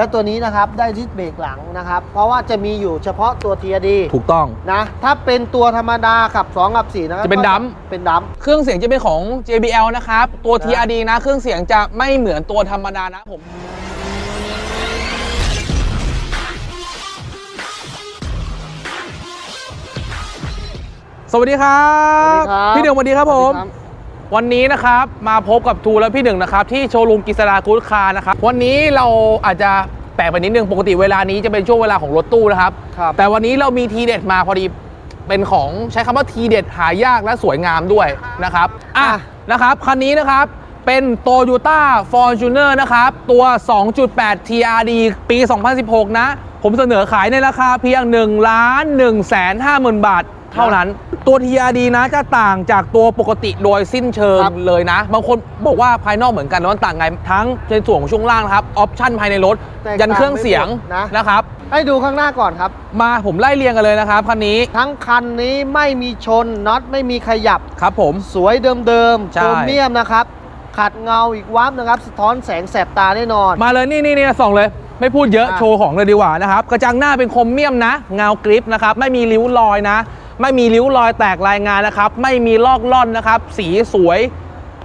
และตัวนี้นะครับได้ดิสเบรกหลังนะครับ เพราะว่าจะมีอยู่เฉพาะตัว TRD ถูกต้อง นะถ้าเป็นตัวธรรมดาขับ2กับ4นะครับจะเป็นดัมเป็นดัมเครื่องเสียงจะเป็นของ JBL นะครับ ตัวนะ TRD นะ เครื่องเสียงจะไม่เหมือนตัวธรรมดานะผม สวัสดีครับพี่หนึ่งสวัสดีครับผมวั นนี้นะครับมาพบกับทูและพี่หนึ่งนะครับที่โชว์รูมกิษดากูดคาร์นะครับวันนี้เราอาจจะแปลกไปนิดนึงปกติเวลานี้จะเป็นช่วงเวลาของรถตู้นะครับ ครับแต่วันนี้เรามีทีเด็ดมาพอดีเป็นของใช้คำว่าทีเด็ดหายากและสวยงามด้วยนะครับอะอะ นะครับคันนี้นะครับเป็น Toyota Fortuner นะครับ ตัว 2.8 TRD ปี 2016 นะ ผมเสนอขายในราคาเพียง1ล้าน1แสน5หมื่นบาท เท่านั้น ตัว TRD นะจะต่างจากตัวปกติโดยสิ้นเชิงครับเลยนะ บางคนบอกว่าภายนอกเหมือนกันแล้วมันต่างไง ทั้งในส่วนของช่วงล่างนะครับ ออปชั่นภายในรถ แตกต่างยันเครื่องเสียงไปหมดนะ นะครับ ให้ดูข้างหน้าก่อนครับ มาผมไล่เรียงกันเลยนะครับคันนี้ ทั้งคันนี้ไม่มีชนน็อตไม่มีขยับ ครับผม สวยเดิมๆใช่ โครเมียมนะครับ ขัดเงาอีกวับนะครับ สะท้อนแสงแสบตาแน่นอน มาเลยนี่นี่นี่ส่องเลย ไม่พูดเยอะอะ โชว์ของเลยดีกว่านะครับ กระจังหน้าเป็นคมเมียมนะ เงากริปนะครับ ไม่มีริ้วรอยนะ ไม่มีริ้วรอยแตกรายงานนะครับ ไม่มีลอกล่อนนะครับ สีสวย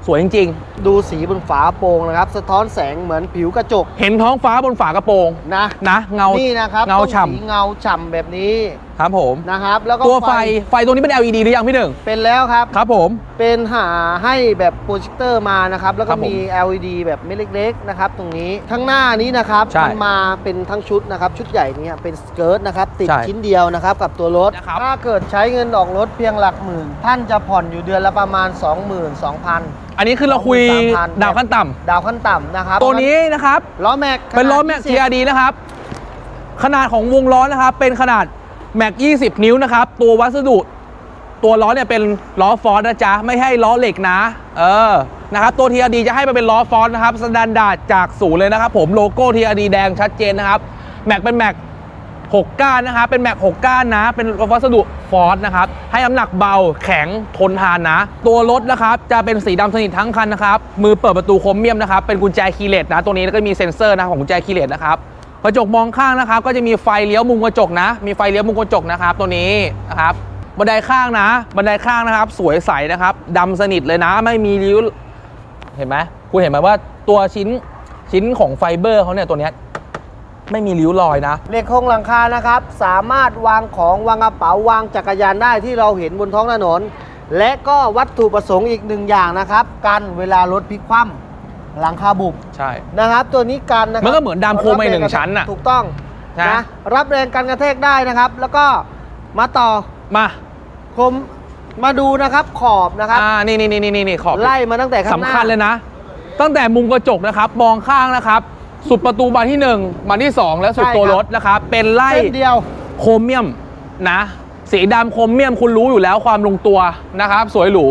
สวยจริงดูสีบนฝาโปร่งนะครับ สะท้อนแสงเหมือนผิวกระจกๆเห็นท้องฟ้าบนฝากระโปรงนะนะเงานี่นะครับเงาต้องฉ่สีเงาฉ่ำแบบนี้ำครับผมนะครับแล้วก็ตัวไฟไฟตัวนี้เป็น LED หรือยังพี่หนึ่งเป็นแล้วครับครับผมเป็นหาให้แบบโปรเจคเตอร์มานะครับแล้วครัก็บผมมี LED แบบเม็ดเล็กๆนะครับตรงนี้ข้างหน้านี้นะครับใช่มันมาเป็นทั้งชุดนะครับชุดใหญ่นี้เป็นสเกิร์ตนะครับติดใช่ชิ้นเดียวนะครับกับตัวรถนะครับถ้าเกิดใช้เงินออกรถเพียงหลักหมื่น ท่านจะผ่อนอยู่เดือนละประมาณ 22,000อันนี้คือเราคุย23,000ดาวขั้นต่ำดาวขั้นต่ำนะครับ ตัวนี้นะครับล้อแม็กเป็นล้อแม็กขนาดพิเศษ TRD นะครับ ขนาดของวงล้อนะครับ เป็นขนาด แม็ก 20 นิ้วนะครับ ตัววัสดุ ตัวล้อเนี่ยเป็นล้อฟอร์ดนะจ๊ะ ไม่ให้ล้อเหล็กนะ เออ นะครับ ตัว TRD จะให้มาเป็นล้อฟอร์ดนะครับสแตนดาร์ดจากศูนย์เลยนะครับผม โลโก้ TRD แดงชัดเจนนะครับ แม็กเป็นแม็ก6ก้านนะครับ เป็นแม็ก6ก้านนะ เป็นวัสดุฟอร์ดนะครับ ให้น้ำหนักเบา แข็ง ทนทานนะ ตัวรถนะครับ จะเป็นสีดำสนิททั้งคันนะครับ มือเปิดประตูโครเมียมนะครับ เป็นกุญแจคีย์เลสนะ ตัวนี้แล้วก็มีเซ็นเซอร์นะของกุญแจคีย์เลสนะครับ กระจกมองข้างนะครับ ก็จะมีไฟเลี้ยวมุมกระจกนะ มีไฟเลี้ยวมุมกระจกนะครับ ตัวนี้นะครับบันไดข้างนะ บันไดข้างนะครับ สวยใสนะครับดำสนิทเลยนะ ไม่มีริ้วเห็นไหมคุณเห็นไหมว่าตัวชิ้นชิ้นของไฟเบอร์เขาเนี่ยตัวเนี้ยไม่มีริ้วรอยนะเหล็กโครงหลังคานะครับ สามารถวางของวางกระเป๋าวางจักรยานได้ที่เราเห็นบนท้องถนน และก็วัตถุประสงค์อีกหนึ่งอย่างนะครับ กันเวลารถพลิกคว่ำ หลังคาบุบใช่ นะครับ ตัวนี้กันนะครัมันก็เหมือนดามโคมไปหนึ่งชั้นน่ะถูกต้องนะนะรับแรงกันกระแทกได้นะครับ แล้วก็มาต่อมา คมมาดูนะครับขอบนะครับ อ่า นี่นี่นี่นี่นี่ขอบไล่มาตั้งแต่ข้างหสำน้าคัญเลยนะ ตั้งแต่มุมกระจกนะครับ มองข้างนะครับ สุดประตูบานที่ 1บานที่ 2 และสุดตัวรถนะครับ เป็นไล่เส้นเดียว โครเมียมนะ สีดำโครเมียมคุณรู้อยู่แล้วความลงตัวนะครับ สวยหรู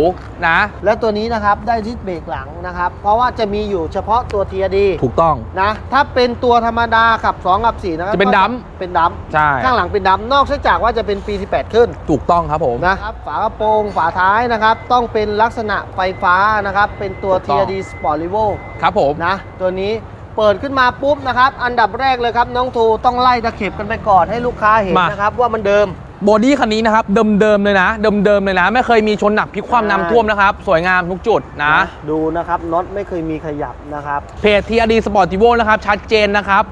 นะ และตัวนี้นะครับได้ดิสเบรกหลังนะครับ เพราะว่าจะมีอยู่เฉพาะตัว TRD ถูกต้อง นะ ถ้าเป็นตัวธรรมดาขับ2กับ4นะครับจะเป็นก็ดัมเป็นดัมใช่ ข้างหลังเป็นดัมนอกจากว่าจะเป็นปี18ขึ้น ถูกต้องครับผม นะครับฝากระโปรงฝาท้ายนะครับ ต้องเป็นลักษณะไฟฟ้านะครับ เป็นตัว ถูกต้อง TRD Sport Level ครับผม นะ ตัวนี้เปิดขึ้นมาปุ๊บนะครับ อันดับแรกเลยครับน้องทูต้องไล่ตะเข็บกันไปก่อนให้ลูกค้าเห็นมา นะครับว่ามันเดิม บอดี้คันนี้นะครับเดิมๆเลยนะ เดิมๆเลยนะ ไม่เคยมีชนหนักพลิกคว่ำน้ำท่วมนะครับ สวยงามทุกจุดนะ ดูนะครับน็อตไม่เคยมีขยับนะครับ เพจ TRD Sportivo นะครับ ชัดเจนนะครับ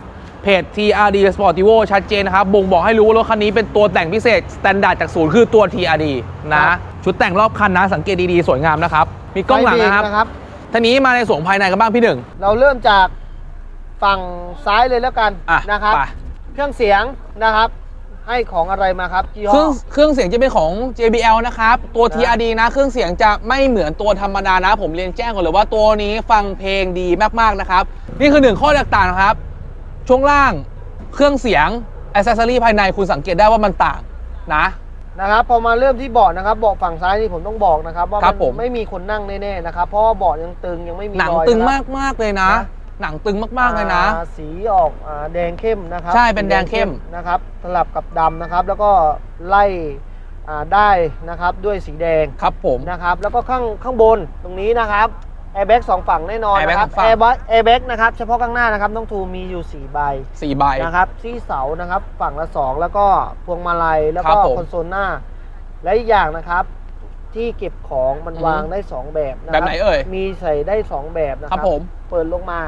เพจ TRD Sportivo ชัดเจนนะครับ บ่งบอกให้รู้ว่ารถคันนี้เป็นตัวแต่งพิเศษสแตนดาร์ดจากศูนย์คือตัว TRD นะครับชุดแต่งรอบคันนะ สังเกตดีๆ สวยงามนะครับ มีกล้องหลังนะครับไฟเบรกนะครับทีนี้มาในส่วนภายในกันบ้างพี่หนึ่ง เราเริ่มจากฝั่งซ้ายเลยแล้วกันอะนะครับไปเครื่องเสียงนะครับ ให้ของอะไรมาครับยี่เคห้รื่อองเครื่องเสียงจะเป็นของ JBL นะครับ ตัวนะ TRD นะ เครื่องเสียงจะไม่เหมือนตัวธรรมดานะ ผมเรียนแจ้งก่อนเลยว่าตัวนี้ฟังเพลงดีมากๆนะครับ นี่คือหนึ่งข้อแตกต่างนะครับ ช่วงล่างเครื่องเสียงอ c เซสซอรี่ภายในคุณสังเกตได้ว่ามันต่างนะ นะครับพอมาเริ่มที่เบาะนะครับเบาะฝั่งซ้ายนี่ผมต้องบอกนะครับว่าครับผม ไม่มีคนนั่งแน่ๆนะครับเพราะว่าเบาะยังตึงยังไม่มีหนังรอยตึงนะครับ มากๆเลยนะ นะ หนังตึงมากๆเลยนะ อ่าสีออกอาแดงเข้มนะครับใช่เป็นแดงเข้ม นะครับสลับกับดำนะครับ แล้วก็ไล่อ่าได้นะครับด้วยสีแดงครับผม นะครับ แล้วก็ข้างข้างบนตรงนี้นะครับแอร์แบ็กสองฝั่งแน่นอน airbag นะครับสองฝั่ง แอร์แบ็กแอร์แบ็กนะครับเฉพาะข้างหน้านะครับน้องทูมีอยู่4ใบสี่ใบ นะครับที่เสานะครับฝั่งละ2แล้วก็พวงมาลัยแล้วครัก็บผมคอนโซลหน้า และอีกอย่างนะครับที่เก็บของมันอือฮึ วางได้2แบบนะคแบรัไหนเอ่ยมีใส่ได้2แบบนะคครัรับบผม เปิดลงมา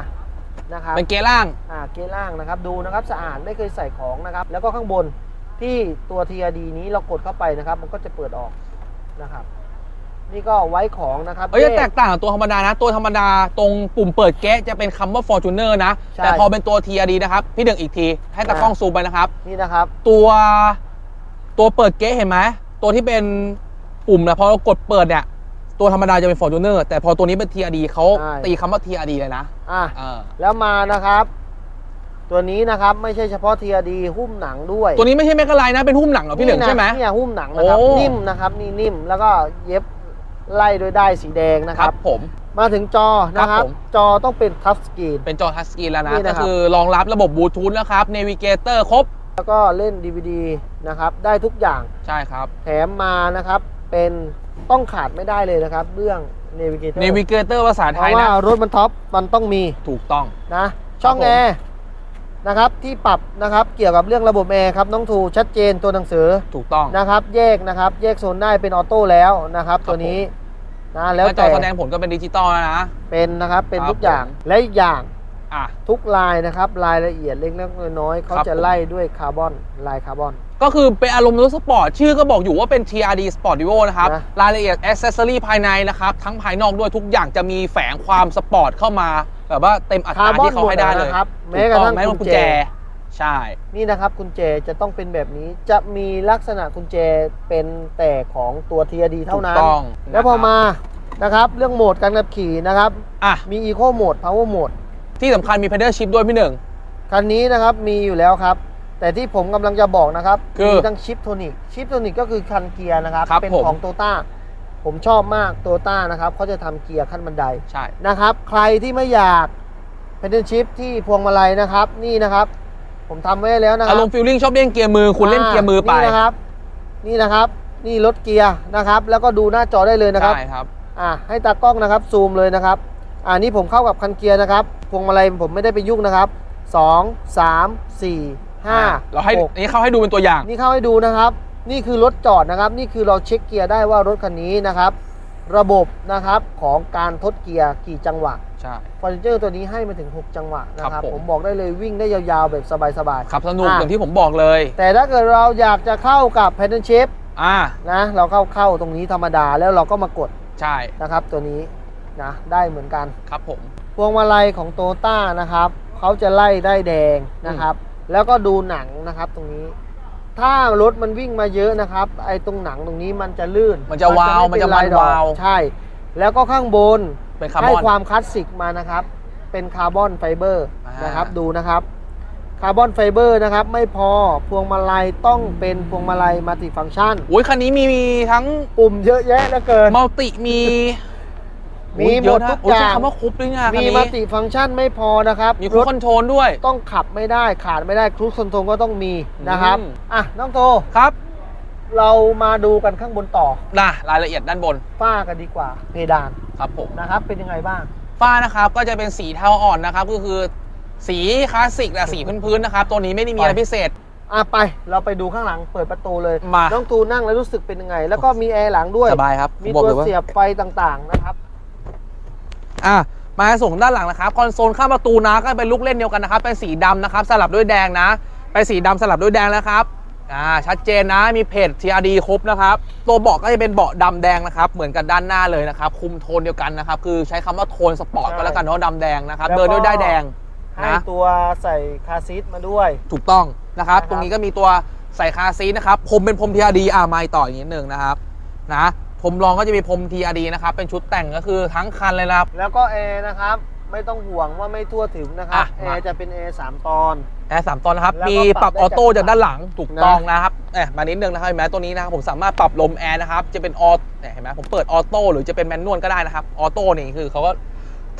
นะครับเป็นเกยร์ล่าง อ่าเกยร์ล่างนะครับดูนะครับสะอาดไม่เคยใส่ของนะครับ แล้วก็ข้างบนที่ตัว TRD นี้เรากดเข้าไปนะครับ มันก็จะเปิดออกนะครับ นี่ก็ไว้ของนะครับเอ้ยจะแยกแตกต่างกับตัวธรรมดานะ ตัวธรรมดาตรงปุ่มเปิดแก๊สจะเป็นคำว่า Fortuner นะ ใช่ แต่พอเป็นตัว TRD นะครับ พี่ดึงอีกที ให้ตากล้องซูมไปนะครับ นี่นะครับ ตัวตัวเปิดเก๊สเห็นไหมตัวที่เป็นปุ่มนะพอเรากดเปิดเนี่ย ตัวธรรมดาจะเป็น Fortuner แต่พอตัวนี้เป็น TRD เขาใช่ ตีคำว่า TRD เลยนะอะเออแล้วมานะครับ ตัวนี้นะครับไม่ใช่เฉพาะ TRD หุ้มหนังด้วยตัวนี้ไม่ใช่แมกกาไลนะเป็นหุ้มหนังเหรอพี่หนึ่งะใช่ไหม เนี่ยหุ้มหนังนะครับ โอ้ นิ่มนะครับ นี่นิ่มแล้วก็เย็บไล่ด้วยได้ายสีแดงนะคครัรับ บผม มาถึงจอนะคครัรับบ ผม จอต้องเป็นทัชสกรีน เป็นจอทัชสกรีนแล้วนะ นี่นะครัก็บคือรองรับระบบบลูทูธนะครับ Navigator ครบ แล้วก็เล่น DVD นะครับ ได้ทุกอย่าง ใช่ครับ แถมมานะครับ เป็นต้องขาดไม่ได้เลยนะครับ เรื่อง Navigator Navigator ภาษาเพไทยราะว่านะ รถมันท็อปมันต้องมีถูกต้อง นะ ช่องครับผม แอร์นะครับที่ปรับนะครับเกี่ยวกับเรื่องระบบแอร์ครับน้องทูชัดเจนตัวหนังสือถูกต้องนะครับ แยกนะครับ แยกโซนได้เป็นออโต้แล้วนะครับครับตัวนี้นะแล้แล้ววจอแต่แสดงผลก็เป็นดิจิตอลแล้วนะ เป็นนะครับเป็นครับทุกอย่างผม และอีกอย่าง อะ ทุกลายนะครับรายละเอียดเล็กๆน้อยๆเขาครับจะผม ไล่ด้วยคาร์บอนลายคาร์บอน ก็คือเป็นอารมณ์รถสปอร์ต ชื่อก็บอกอยู่ว่าเป็น TRD Sport Evo นะครับ นะ รายละเอียด Accessory ภายในนะครับ ทั้งภายนอกด้วยทุกอย่างจะมีแฝงความสปอร์ตเข้ามา แบบว่าเต็มอัตคาราร์บอนที่เขาให้ได้เลยนะครับถูแม้กระทั่งต้องแม้กระทั่งกุกุญญแจ แจ ใช่ นี่นะครับกุญแจจะต้องเป็นแบบนี้จะมีลักษณะกุญแจเป็นแต่ของตัว TRD เท่านั้น ถูกต้องแล้วพอนะครับมานะครับเรื่องโหมดการขับขี่นะครับ อะ มี Eco Mode Power Mode ที่สำคัญมี pedal shift ด้วยพี่หนึ่ง คันนี้นะครับมีอยู่แล้วครับ แต่ที่ผมกำลังจะบอกนะครับคือมีทั้งชิปโทนิกชิปโทนิกก็คือคันเกียร์นะครับครับเป็นผมของโตต้าผมชอบมากโตต้านะครับเขาจะทำเกียร์ขั้นบันไดใช่นะครับ ใครที่ไม่อยาก pedal shift ที่พวงมาลัยนะครับ นี่นะครับ ผมทำไว้ให้แล้วนะคอารัรมณ์ฟิลลิ่งชอบเล่นเกียร์มือคุณเล่นเกียร์มือไปนี่นะครับ นี่นะครับนี่รถเกียร์นะครับ แล้วก็ดูหน้าจอได้เลยนะครับใช่ครับอะให้ตากล้องนะครับซูมเลยนะครับอ่านี่ผมเข้ากับคันเกียร์นะครับพวงมาลัยผมไม่ได้ไปยุ่งนะครับ2 3 4 5เราให้6อันนี้เขาให้ดูเป็นตัวอย่าง นี่เข้าให้ดูนะครับ นี่คือรถจอดนะครับ นี่คือเราเช็คเกียร์ได้ว่ารถคันนี้นะครับ ระบบนะครับของการทดเกียร์กี่จังหวะใช่ฟอร์จูเจอร์ตัวนี้ให้มาถึง 6 จังหวะนะคครัรับบผมผมบอกได้เลยวิ่งได้ยาวๆแบบสบายขับสนุกอะอย่างที่ผมบอกเลยๆแต่ถ้าเกิดเราอยากจะเข้ากับ Pattern Shape อ่านะเราเข้าเข้าตรงนี้ธรรมดาแล้วเราก็มากดใช่นะครับ ตัวนี้นะได้เหมือนกันครับผมพวงมาลัยของโตต้านะครับเขาจะไล่ได้แดงนะครับ แล้วก็ดูหนังนะครับตรงนี้ ถ้ารถมันวิ่งมาเยอะนะครับ ไอ้ตรงหนังตรงนี้มันจะลื่นมันจะวาวไเป็มันจะลายดอกวาว ใช่ แล้วก็ข้างบนเป็นคาร์บให้อนความคลาสสิกมานะครับ เป็นคาร์บอนไฟเบอร์อ่านนะครับดูนะครับคาร์บอนไฟเบอร์นะครับไม่พอพวงมาลัยต้องเป็นพวงมาลัยมัลติฟังก์ชันโอ้ยคันนี้มีทั้งปุ่มเยอะแยะเหลือเกินมัลติมี มีโอ้ยเยอะนะหมดทุกโอ้ยอย่างใช้คำว่าครบเลยนะคันมีนี้มัลติฟังก์ชันไม่พอนะครับมีคูรลถคอนโทรลด้วยต้องขับไม่ได้ขาดไม่ได้ครูซคอนโทรลก็ต้องมีนะครับอืมอะน้องโตครับ เรามาดูกันข้างบนต่อนะรายละเอียดด้านบนฝ้ากันดีกว่า เพดานครับผมนะครับ เป็นยังไงบ้างฝ้านะครับก็จะเป็นสีเทาอ่อนนะครับ ก็คือสีคลาสสิกแหละสีพื้นๆนะครับ ตัวนี้ไม่ได้มีอะไรไปพิเศษอะไปเราไปดูข้างหลังเปิดประตูเลยมาน้องตูนั่งแล้วรู้สึกเป็นยังไง แล้วก็มีแอร์หลังด้วยสบายครับมีผมบอกตัวเลยว่าเสียบไฟต่างๆนะครับ อะมาส่งด้านหลังนะครับคอนโซลข้างประตูนะก็เป็นลูกเล่นเดียวกันนะครับเป็นสีดำนะครับสลับด้วยแดงนะเป็นสีดำสลับด้วยแดงนะครับอ่าชัดเจนนะมีเพจ TRD ครบนะครับตัวเบาะก็จะเป็นเบาะดำแดงนะครับเหมือนกับด้านหน้าเลยนะครับคุมโทนเดียวกันนะครับคือใช้คำว่าโทนสปอร์ตใช่ก็แล้วกันเนาะดำแดงนะครับแล้วก็เดินด้วยได้ายแดงให้นะตัวใส่คาร์ซีทมาด้วย ถูกต้องนะครับนะครับ ตรงนี้ก็มีตัวใส่คาร์ซีทนะครับผมเป็นพรม TRD อ่าไม่ต่ออีกนิดนึงนะครับนะ ผมลองก็จะมีพรม TRD นะครับ เป็นชุดแต่งก็คือทั้งคันเลยนะครับ แล้วก็แอร์นะครับ ไม่ต้องห่วงว่าไม่ทั่วถึงนะครับ อะแอมาร์จะเป็นแอร์สามตอน แอร์สามตอนนะครับ แล้วก็มีปรับปรัอบได้อโต้จากจากด้านหลังถูกนะ ต้องนะครับเอ๊ะมานิดนึงนะครับเห็นไหมตัวนี้นะครับผมสามารถปรับลมแอร์นะครับ จะเป็นออเนี่ยเห็นไหมผมเปิดออโต้หรือจะเป็นแมนนวลก็ได้นะครับ ออโต้นี่คือเขาก็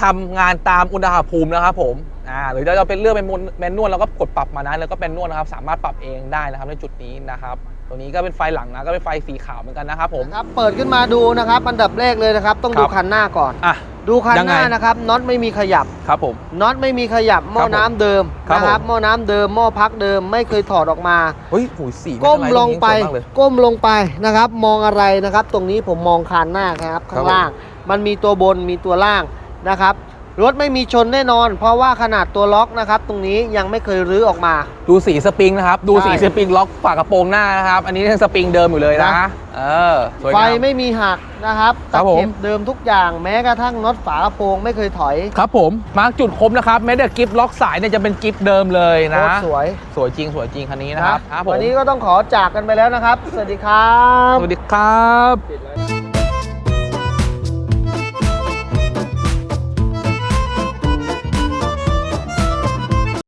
ทำงานตามอุณหภูมินะครับผมอ่าหรือเราเป็นเลือกเป็นแมนนวลแล้วก็กดปรับมานะแล้วก็เป็นนวลนะครับ สามารถปรับเองได้นะครับในจุดนี้นะครับ ตัวนี้ก็เป็นไฟหลังนะก็เป็นไฟสีขาวเหมือนกันนะครับผมครับเปิดขึ้นมาดูนะครับ อันดับแรกเลยนะครับ ต้องดูครับคันหน้าก่อนอะดูคันยังหไงน้านะครับน็อตไม่มีขยับครับผมน็อตไม่มีขยับหม้อครับผมน้ำเดิมครับนะครับผมหม้อน้ำเดิมหม้อพักเดิมไม่เคยถอดออกมาเฮ้ยหูยสีไก้มเป็นไรลงไปตรนี้สวยมากเลยก้มลงไปนะครับ มองอะไรนะครับ ตรงนี้ผมมองคานหน้าครับครัข้าบงล่าง มันมีตัวบนมีตัวล่าง นะครับรถไม่มีชนแน่นอน เพราะว่าขนาดตัวล็อกนะครับ ตรงนี้ยังไม่เคยรื้อออกมา ดูสีสปริงนะครับ ดูสีใช่สปริงล็อกฝากระโปรงหน้านะครับ อันนี้ยังสปริงเดิมอยู่เลยนะนะเออสวยไฟงามไม่มีหักนะครับครัตะบผมเข็บเดิมทุกอย่างแม้กระทั่งน็อตฝากระโปรงไม่เคยถอย ครับผม มาร์กจุดคมนะครับแม้แต่กิฟล็อกสายเนี่ยจะเป็นกิฟเดิมเลยโคนะตรสวยสวยจริงสวยจริงคันนี้นะครับครับผมวันนี้ก็ต้องขอจากกันไปแล้วนะครับ สวัสดีครับ สวัสดีครับ